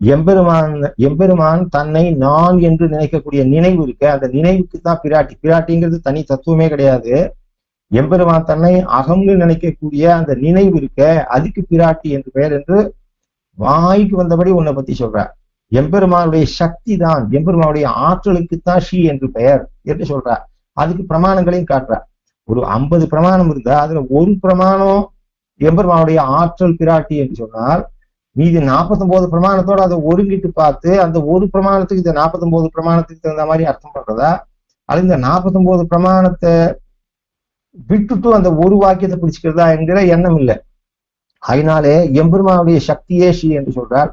எம்பெருமான் எம்பெருமான் தன்னை நான் என்று நினைக்கக்கூடிய நினைவு இருக்க. அந்த நினைவுக்கு தான் பிராட்டி. பிராட்டிங்கிறது தனி தத்துவமே கிடையாது. எம்பெருமான் தன்னை அகம்னு நினைக்கக்கூடிய அந்த நினைவு இருக்க. அதுக்கு பிராட்டி என்று பெயர் என்று வாய்க்கு வந்தபடி உன்னை பத்தி சொல்ற எம்பெருமானுடைய சக்தி தான். எம்பெருமானுடைய ஆற்றலுக்கு தான் ஷி என்று பெயர் என்று சொல்ற அதுக்கு பிரமாணங்களையும் காட்டுற ஒரு ஐம்பது பிரமாணம் இருந்தா அதுல ஒரு பிரமாணம் எம்பெருமானுடைய ஆற்றல் பிராட்டி என்று சொன்னால் மீதி 49 பிரமாணத்தோட அதை ஒருங்கிட்டு பார்த்து அந்த ஒரு பிரமாணத்துக்கு இந்த 49 பிரமாணத்துக்கு தகுந்த மாதிரி அர்த்தம் பண்றதா? அது இந்த 49 பிரமாணத்தை விட்டுட்டு அந்த ஒரு வாக்கியத்தை பிடிச்சுக்கிறதா என்கிற எண்ணம் இல்லை. அதனாலே எம்பெருமானுடைய சக்தியே ஷி என்று சொல்றார்.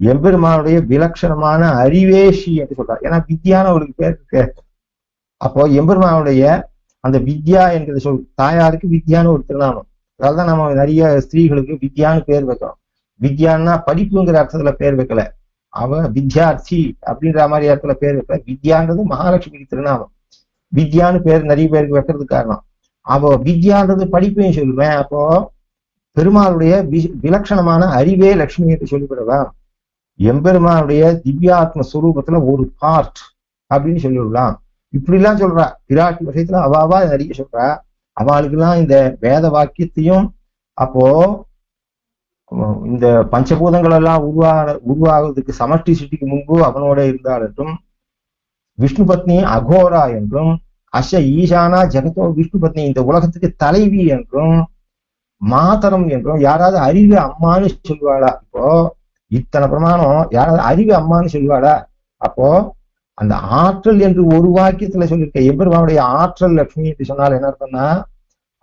எம்பெருமானுடைய விலட்சணமான அறிவே ஷி என்று சொல்றார். ஏன்னா வித்யான பேர் இருக்கு. அப்போ எம்பெருமானுடைய அந்த வித்யா என்கிற சொல் தாயாருக்கு வித்யான்னு ஒரு திருநாமம். அதான் நம்ம நிறைய ஸ்திரீகளுக்கு வித்யான்னு பேர் வைக்கிறோம். வித்யான்னா படிப்புங்கிற அர்த்தத்துல பேர் வைக்கல. அவ வித்யார்த்தி அப்படின்ற மாதிரி இடத்துல பேர் வைக்கல. வித்யான்றது மகாலட்சுமிக்கு திருநாமம். வித்யான்னு பேர் நிறைய பேருக்கு வைக்கிறதுக்கு காரணம். அவ வித்யான்றது படிப்பையும் சொல்லுவேன் அப்போ பெருமாளுடைய வி- விலட்சணமான அறிவே லட்சுமி என்று சொல்லிவிடலாம் எம்பெருமானுடைய திவ்யாத்ம ஸ்வரூபத்துல ஒரு பார்ட் அப்படின்னு சொல்லிவிடலாம். இப்படி எல்லாம் சொல்றா. பிராட்டி விஷயத்துல அவாவா நிறைய சொல்றா. அவளுக்கு எல்லாம் இந்த வேத வாக்கியத்தையும் அப்போ இந்த பஞ்சபூதங்கள் எல்லாம் உருவாக உருவாகுவதற்கு சமஷ்டி சிட்டிக்கு முன்பு அவனோட இருந்தாலும் விஷ்ணு பத்னி அகோரா என்றும் அஷ ஈசானா ஜெகதோ விஷ்ணு பத்னி இந்த உலகத்துக்கு தலைவி என்றும் மாதரம் என்றும் யாராவது அறிவு அம்மான்னு சொல்லுவாளா? இப்போ இத்தனை பிரமாணம் யாராவது அறிவு அம்மான்னு சொல்லுவாளா? அப்போ அந்த ஆற்றல் என்று ஒரு வாக்கியத்துல சொல்லியிருக்க எம்பெருமானுடைய ஆற்றல் லட்சுமி என்று சொன்னால் என்ன அர்த்தம்னா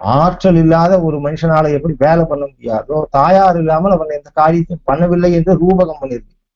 ஆற்றல் இல்லாத ஒரு மனுஷனால எப்படி வேலை பண்ண முடியாதோ தாயார் இல்லாமல் அவன் எந்த காரியத்தையும் பண்ணவில்லை என்று ரூபகம் பண்ணியிருக்கு.